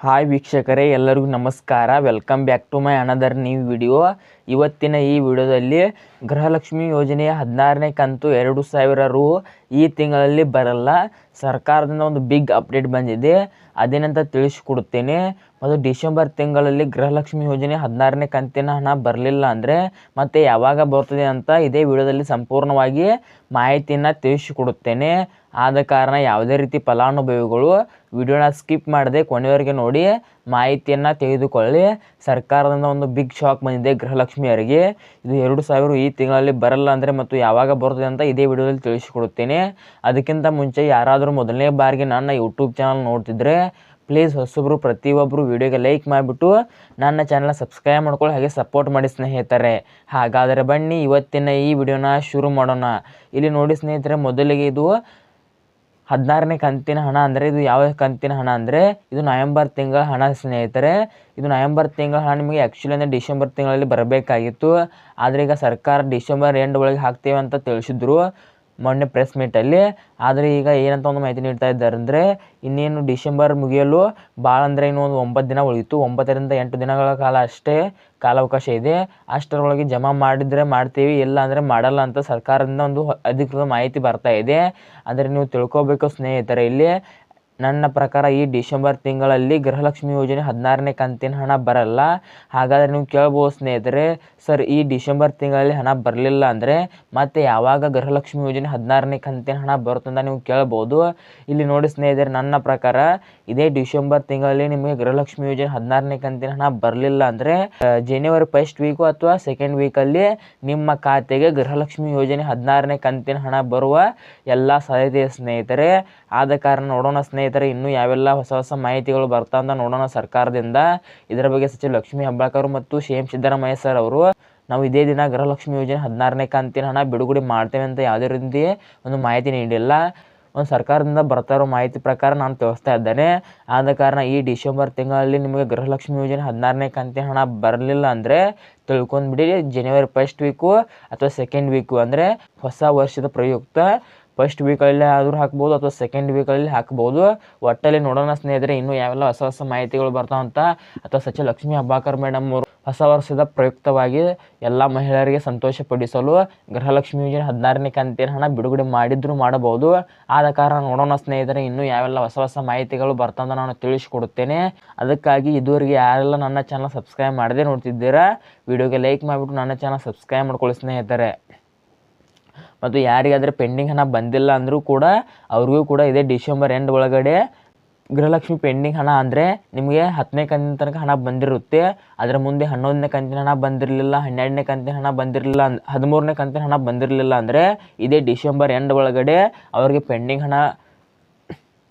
Hi ವೀಕ್ಷಕರೇ, ಎಲ್ಲರಿಗೂ ನಮಸ್ಕಾರ. Welcome back to my another new video ಇವತ್ತಿನ ಈ ವಿಡಿಯೋದಲ್ಲಿ ಗೃಹಲಕ್ಷ್ಮಿ ಯೋಜನೆಯ ಹದಿನಾರನೇ ಕಂತು ಎರಡು ಸಾವಿರ ರು ಈ ತಿಂಗಳಲ್ಲಿ ಬರಲ್ಲ. ಸರ್ಕಾರದಿಂದ ಒಂದು ಬಿಗ್ ಅಪ್ಡೇಟ್ ಬಂದಿದೆ. ಅದೇನಂತ ತಿಳಿಸ್ಕೊಡುತ್ತೇನೆ. ಮತ್ತು ಡಿಸೆಂಬರ್ ತಿಂಗಳಲ್ಲಿ ಗೃಹಲಕ್ಷ್ಮಿ ಯೋಜನೆ ಹದಿನಾರನೇ ಕಂತಿನ ಹಣ ಬರಲಿಲ್ಲ ಅಂದರೆ ಮತ್ತೆ ಯಾವಾಗ ಬರ್ತದೆ ಅಂತ ಇದೇ ವಿಡಿಯೋದಲ್ಲಿ ಸಂಪೂರ್ಣವಾಗಿ ಮಾಹಿತಿಯನ್ನು ತಿಳಿಸಿಕೊಡುತ್ತೇನೆ. ಆದ ಕಾರಣ ಯಾವುದೇ ರೀತಿ ಫಲಾನುಭವಿಗಳು ವಿಡಿಯೋನ ಸ್ಕಿಪ್ ಮಾಡದೆ ಕೊನೆಯವರೆಗೆ ನೋಡಿ ಮಾಹಿತಿಯನ್ನು ತೆಗೆದುಕೊಳ್ಳಿ. ಸರ್ಕಾರದಿಂದ ಒಂದು ಬಿಗ್ ಶಾಕ್ ಬಂದಿದೆ ಗೃಹಲಕ್ಷ್ಮಿಯರಿಗೆ ಇದು ಎರಡು ಸಾವಿರ ಈ ತಿಂಗಳಲ್ಲಿ ಬರಲ್ಲ ಅಂದರೆ ಮತ್ತು ಯಾವಾಗ ಬರ್ತದೆ ಅಂತ ಇದೇ ವಿಡಿಯೋದಲ್ಲಿ ತಿಳಿಸಿಕೊಡುತ್ತೇನೆ. ಅದಕ್ಕಿಂತ ಮುಂಚೆ ಯಾರಾದರೂ ಮೊದಲನೇ ಬಾರಿಗೆ ನನ್ನ ಯೂಟ್ಯೂಬ್ ಚಾನಲ್ ನೋಡ್ತಿದ್ರೆ ಪ್ಲೀಸ್ ಹೊಸೊಬ್ಬರು ಪ್ರತಿಯೊಬ್ಬರು ವಿಡಿಯೋಗೆ ಲೈಕ್ ಮಾಡಿಬಿಟ್ಟು ನನ್ನ ಚಾನಲ್ನ ಸಬ್ಸ್ಕ್ರೈಬ್ ಮಾಡ್ಕೊಳ್ಳಿ, ಹಾಗೆ ಸಪೋರ್ಟ್ ಮಾಡಿ ಸ್ನೇಹಿತರೆ. ಹಾಗಾದರೆ ಬನ್ನಿ, ಇವತ್ತಿನ ಈ ವಿಡಿಯೋನ ಶುರು ಮಾಡೋಣ. ಇಲ್ಲಿ ನೋಡಿ ಸ್ನೇಹಿತರೆ, ಮೊದಲಿಗೆ ಇದು ಹದಿನಾರನೇ ಕಂತಿನ ಹಣ ಅಂದರೆ ಇದು ಯಾವ ಕಂತಿನ ಹಣ ಅಂದರೆ ಇದು ನವೆಂಬರ್ ತಿಂಗಳ ಹಣ ಸ್ನೇಹಿತರೆ. ಇದು ನವೆಂಬರ್ ತಿಂಗಳ ಹಣ ನಿಮಗೆ ಆ್ಯಕ್ಚುಲಿ ಅಂದರೆ ಡಿಸೆಂಬರ್ ತಿಂಗಳಲ್ಲಿ ಬರಬೇಕಾಗಿತ್ತು. ಆದರೆ ಈಗ ಸರ್ಕಾರ ಡಿಸೆಂಬರ್ ಎಂಡ್ ಒಳಗೆ ಹಾಕ್ತೇವೆ ಅಂತ ತಿಳಿಸಿದ್ರು. ಮೊನ್ನೆ ಪ್ರೆಸ್ ಮೀಟಲ್ಲಿ ಆದರೆ ಈಗ ಏನಂತ ಒಂದು ಮಾಹಿತಿ ನೀಡ್ತಾ ಇದ್ದಾರೆ ಅಂದರೆ, ಇನ್ನೇನು ಡಿಸೆಂಬರ್ ಮುಗಿಯಲು ಭಾಳ ಅಂದರೆ ಇನ್ನೂ ಒಂದು ಒಂಬತ್ತು ದಿನ ಉಳಿಯಿತು ಒಂಬತ್ತರಿಂದ ಎಂಟು ದಿನಗಳ ಕಾಲ ಅಷ್ಟೇ ಕಾಲಾವಕಾಶ ಇದೆ. ಅಷ್ಟರೊಳಗೆ ಜಮಾ ಮಾಡಿದರೆ ಮಾಡ್ತೀವಿ, ಇಲ್ಲ ಅಂದರೆ ಮಾಡಲ್ಲ ಅಂತ ಸರ್ಕಾರದಿಂದ ಒಂದು ಅಧಿಕೃತ ಮಾಹಿತಿ ಬರ್ತಾ ಇದೆ. ಆದರೆ ನೀವು ತಿಳ್ಕೊಬೇಕು ಸ್ನೇಹಿತರೆ, ಇಲ್ಲಿ ನನ್ನ ಪ್ರಕಾರ ಈ ಡಿಸೆಂಬರ್ ತಿಂಗಳಲ್ಲಿ ಗೃಹಲಕ್ಷ್ಮಿ ಯೋಜನೆ ಹದಿನಾರನೇ ಕಂತಿನ ಹಣ ಬರಲ್ಲ. ಹಾಗಾದರೆ ನೀವು ಕೇಳ್ಬೋದು ಸ್ನೇಹಿತರೆ, ಸರ್, ಈ ಡಿಸೆಂಬರ್ ತಿಂಗಳಲ್ಲಿ ಹಣ ಬರಲಿಲ್ಲ ಅಂದರೆ ಮತ್ತೆ ಯಾವಾಗ ಗೃಹಲಕ್ಷ್ಮಿ ಯೋಜನೆ ಹದಿನಾರನೇ ಕಂತಿನ ಹಣ ಬರುತ್ತಂತ ನೀವು ಕೇಳ್ಬೋದು. ಇಲ್ಲಿ ನೋಡಿ ಸ್ನೇಹಿತರೆ, ನನ್ನ ಪ್ರಕಾರ ಇದೇ ಡಿಸೆಂಬರ್ ತಿಂಗಳಲ್ಲಿ ನಿಮಗೆ ಗೃಹಲಕ್ಷ್ಮಿ ಯೋಜನೆ ಹದಿನಾರನೇ ಕಂತಿನ ಹಣ ಬರಲಿಲ್ಲ ಅಂದರೆ ಜನವರಿ ಫಸ್ಟ್ ವೀಕು ಅಥವಾ ಸೆಕೆಂಡ್ ವೀಕಲ್ಲಿ ನಿಮ್ಮ ಖಾತೆಗೆ ಗೃಹಲಕ್ಷ್ಮಿ ಯೋಜನೆ ಹದಿನಾರನೇ ಕಂತಿನ ಹಣ ಬರುವ ಎಲ್ಲ ಸಾಧ್ಯತೆ ಸ್ನೇಹಿತರೆ. ಆದ ಕಾರಣ ನೋಡೋಣ ಸ್ನೇಹಿತರೆ. ಇನ್ನೂ ಯಾವೆಲ್ಲ ಹೊಸ ಹೊಸ ಮಾಹಿತಿಗಳು ಬರ್ತಾ ಅಂತ ನೋಡೋಣ ಸರ್ಕಾರದಿಂದ. ಇದರ ಬಗ್ಗೆ ಸಚಿವ ಲಕ್ಷ್ಮಿ ಹೆಬ್ಬಾಳ್ಕರ್ ಮತ್ತು ಸಿ ಎಂ ಸಿದ್ದರಾಮಯ್ಯ ಸರ್ ಅವರು, ನಾವು ಇದೇ ದಿನ ಗೃಹಲಕ್ಷ್ಮಿ ಯೋಜನೆ ಹದಿನಾರನೇ ಕಂತಿನ ಹಣ ಬಿಡುಗಡೆ ಮಾಡ್ತೇವೆ ಅಂತ ಯಾವುದೇ ರೀತಿ ಒಂದು ಮಾಹಿತಿ ನೀಡಿಲ್ಲ. ಒಂದು ಸರ್ಕಾರದಿಂದ ಬರ್ತಾ ಇರೋ ಮಾಹಿತಿ ಪ್ರಕಾರ ನಾನು ತಿಳಿಸ್ತಾ ಇದ್ದೇನೆ. ಆದ ಕಾರಣ ಈ ಡಿಸೆಂಬರ್ ತಿಂಗಳಲ್ಲಿ ನಿಮಗೆ ಗೃಹಲಕ್ಷ್ಮಿ ಯೋಜನೆ ಹದಿನಾರನೇ ಕಂತಿನ ಹಣ ಬರಲಿಲ್ಲ ಅಂದರೆ ತಿಳ್ಕೊಂಡ್ಬಿಡಿ. ಜನವರಿ ಫಸ್ಟ್ ವೀಕು ಅಥವಾ ಸೆಕೆಂಡ್ ವೀಕು ಅಂದರೆ ಹೊಸ ವರ್ಷದ ಪ್ರಯುಕ್ತ ಫಸ್ಟ್ ವೀಕಲ್ಲಿ ಆದರೂ ಹಾಕ್ಬೋದು ಅಥವಾ ಸೆಕೆಂಡ್ ವೀಕಲ್ಲಿ ಹಾಕ್ಬೋದು. ಒಟ್ಟಲ್ಲಿ ನೋಡೋಣ ಸ್ನೇಹಿತರೆ, ಇನ್ನೂ ಯಾವೆಲ್ಲ ಹೊಸ ಹೊಸ ಮಾಹಿತಿಗಳು ಬರ್ತಾವಂತ ಅಥವಾ ಸಚಿವ ಲಕ್ಷ್ಮೀ ಅಬ್ಬಾಕರ್ ಮೇಡಮ್ ಅವರು ಹೊಸ ವರ್ಷದ ಪ್ರಯುಕ್ತವಾಗಿ ಎಲ್ಲ ಮಹಿಳೆಯರಿಗೆ ಸಂತೋಷಪಡಿಸಲು ಗೃಹಲಕ್ಷ್ಮಿ ಯೋಜನೆ ಹದಿನಾರನೇ ಕಂತಿನ ಹಣ ಬಿಡುಗಡೆ ಮಾಡಿದ್ರು ಮಾಡಬಹುದು. ಆದ ಕಾರಣ ನೋಡೋಣ ಸ್ನೇಹಿತರೆ, ಇನ್ನೂ ಯಾವೆಲ್ಲ ಹೊಸ ಹೊಸ ಮಾಹಿತಿಗಳು ಬರ್ತಾವಂತ ನಾನು ತಿಳಿಸಿಕೊಡುತ್ತೇನೆ. ಅದಕ್ಕಾಗಿ ಇದುವರೆಗೆ ಯಾರೆಲ್ಲ ನನ್ನ ಚಾನಲ್ ಸಬ್ಸ್ಕ್ರೈಬ್ ಮಾಡದೆ ನೋಡ್ತಿದ್ದೀರಾ ವಿಡಿಯೋಗೆ ಲೈಕ್ ಮಾಡಿಬಿಟ್ಟು ನನ್ನ ಚಾನಲ್ ಸಬ್ಸ್ಕ್ರೈಬ್ ಮಾಡ್ಕೊಳ್ಳಿ ಸ್ನೇಹಿತರೆ. ಮತ್ತು ಯಾರಿಗಾದರೂ ಪೆಂಡಿಂಗ್ ಹಣ ಬಂದಿಲ್ಲ ಅಂದರೂ ಕೂಡ ಅವ್ರಿಗೂ ಕೂಡ ಇದೇ ಡಿಸೆಂಬರ್ ಎಂಡ್ ಒಳಗಡೆ ಗೃಹಲಕ್ಷ್ಮಿ ಪೆಂಡಿಂಗ್ ಹಣ ಅಂದರೆ ನಿಮಗೆ ಹತ್ತನೇ ಕಂತಿನ ತನಕ ಹಣ ಬಂದಿರುತ್ತೆ. ಅದರ ಮುಂದೆ ಹನ್ನೊಂದನೇ ಕಂತಿನ ಹಣ ಬಂದಿರಲಿಲ್ಲ, ಹನ್ನೆರಡನೇ ಕಂತಿನ ಹಣ ಬಂದಿರಲಿಲ್ಲ ಹದಿಮೂರನೇ ಕಂತಿನ ಹಣ ಬಂದಿರಲಿಲ್ಲ ಅಂದರೆ ಇದೇ ಡಿಸೆಂಬರ್ ಎಂಡ್ ಒಳಗಡೆ ಅವ್ರಿಗೆ ಪೆಂಡಿಂಗ್ ಹಣ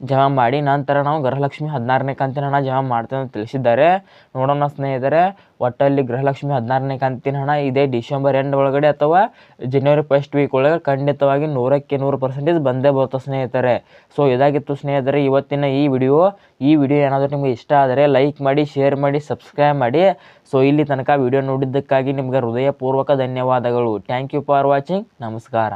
ಜಮಾ ಮಾಡಿ, ನಂತರ ನಾವು ಗೃಹಲಕ್ಷ್ಮಿ ಹದಿನಾರನೇ ಕಂತಿನ ಹಣ ಜಮಾ ಮಾಡ್ತೇವೆ ಅಂತ ತಿಳಿಸಿದ್ದಾರೆ. ನೋಡೋಣ ಸ್ನೇಹಿತರೆ, ಒಟ್ಟಲ್ಲಿ ಗೃಹಲಕ್ಷ್ಮಿ ಹದಿನಾರನೇ ಕಂತಿನ ಹಣ ಇದೇ ಡಿಸೆಂಬರ್ ಎಂಡ್ ಒಳಗಡೆ ಅಥವಾ ಜನವರಿ ಫಸ್ಟ್ ವೀಕ್ ಒಳಗೆ ಖಂಡಿತವಾಗಿ ನೂರಕ್ಕೆ ನೂರು ಪರ್ಸೆಂಟೇಜ್ ಬಂದೇ ಬರುತ್ತೆ ಸ್ನೇಹಿತರೆ. ಸೊ ಇದಾಗಿತ್ತು ಸ್ನೇಹಿತರೆ, ಇವತ್ತಿನ ಈ ವಿಡಿಯೋ ಈ ವಿಡಿಯೋ ಏನಾದರೂ ನಿಮಗೆ ಇಷ್ಟ ಆದರೆ ಲೈಕ್ ಮಾಡಿ ಶೇರ್ ಮಾಡಿ ಸಬ್ಸ್ಕ್ರೈಬ್ ಮಾಡಿ. ಸೊ ಇಲ್ಲಿ ತನಕ ವಿಡಿಯೋ ನೋಡಿದ್ದಕ್ಕಾಗಿ ನಿಮಗೆ ಹೃದಯಪೂರ್ವಕ ಧನ್ಯವಾದಗಳು. ಥ್ಯಾಂಕ್ ಯು ಫಾರ್ ವಾಚಿಂಗ್ ನಮಸ್ಕಾರ.